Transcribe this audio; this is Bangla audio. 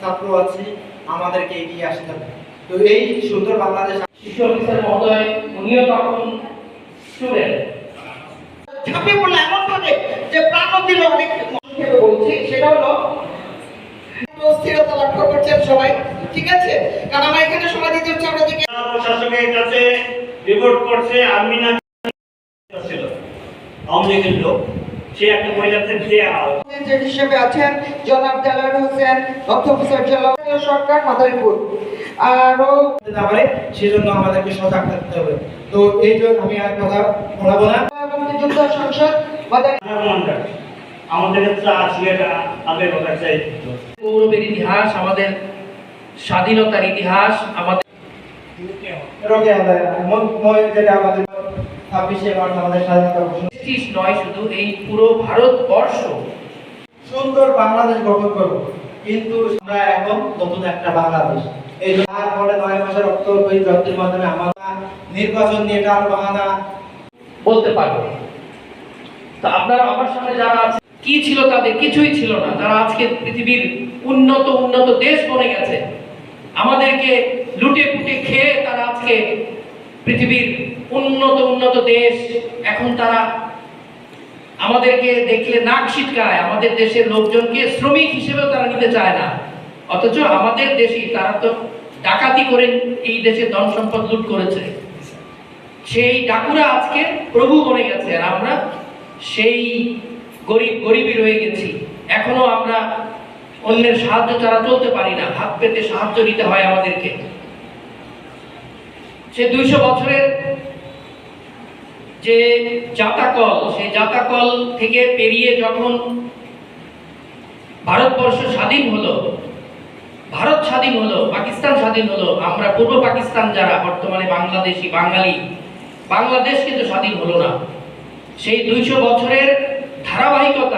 ছাত্র আছি আমাদেরকে এগিয়ে আসতে হবে। তো এই সুন্দর বাংলাদেশ শিশু অফিসার মহোদয় উনিও তখন স্টুডেন্ট ঝাঁপিয়ে পড়ল এমন ভাবে যে প্রাণ দিল অনেক বলছি সেটা হলো লক্ষ্য করছেন সবাই ঠিক আছে? কারণ আমার এখানে সময় দিতে হচ্ছে আমরা দিকে প্রশাসকের কাছে রিপোর্ট করছে আমিনা ছিল। আওয়ামী লীগের লোক সে একটা মহিলাকে দিয়ে আও হিসেবে আছেন জনাব দেলার হোসেন অফিসার জেলা সরকার মাদারীপুর। আরও না পারে সেজন্য আমাদেরকে সজাগ থাকতে হবে। তো এই জন্য আমি আর কথা বলাবো না। মুক্তিযুদ্ধ সংসদ আমাদের কাছে আগে কথা চাই। গৌরবের ইতিহাস আমাদের স্বাধীনতার ইতিহাস আমাদের ছাব্বিশে মার্চ আমাদের স্বাধীনতা ঘোষণা নয় শুধু এই পুরো ভারতবর্ষ সুন্দর বাংলাদেশ গঠন করব। কিন্তু আমরা এখন নতুন একটা বাংলাদেশ। এই জন্য তারপরে নয় মাসের রক্ত ওই রক্তের মাধ্যমে আমরা নির্বাচন নিয়ে টাল বাহানা বলতে পারব। তো আপনারা আমার সামনে যারা আছে কি ছিল তাদের কিছুই ছিল না। তারা আজকে পৃথিবীর উন্নত উন্নত দেশ বনে গেছে, আমাদেরকে লুটে পুটে খেয়ে তারা আজকে পৃথিবীর উন্নত উন্নত দেশ, এখন তারা আমাদেরকে দেখলে নাক ছিটকায়, আমাদের দেশের লোকজনকে শ্রমিক হিসেবেও তারা নিতে চায় না। অথচ আমাদের দেশেই তারা তো ডাকাতি করে এই দেশে ধন সম্পদ লুট করেছে। সেই ডাকুরা আজকে প্রভু বনে গেছে, আর আমরা সেই গরিব, গরিবই রয়ে গেছি। এখনও আমরা অন্যের সাহায্য ছাড়া চলতে পারি না। হাত পেতে সাহায্য নিতে হয় আমাদেরকে। সে দুইশো বছরের যে জাতাকল সেই জাতাকল থেকে পেরিয়ে যখন ভারতবর্ষ স্বাধীন হলো, ভারত স্বাধীন হলো, পাকিস্তান স্বাধীন হলো, আমরা পূর্ব পাকিস্তান যারা, বর্তমানে বাংলাদেশি, বাঙালি, বাংলাদেশ কিন্তু স্বাধীন হলো না। সেই দুইশো বছরের ধারাবাহিকতা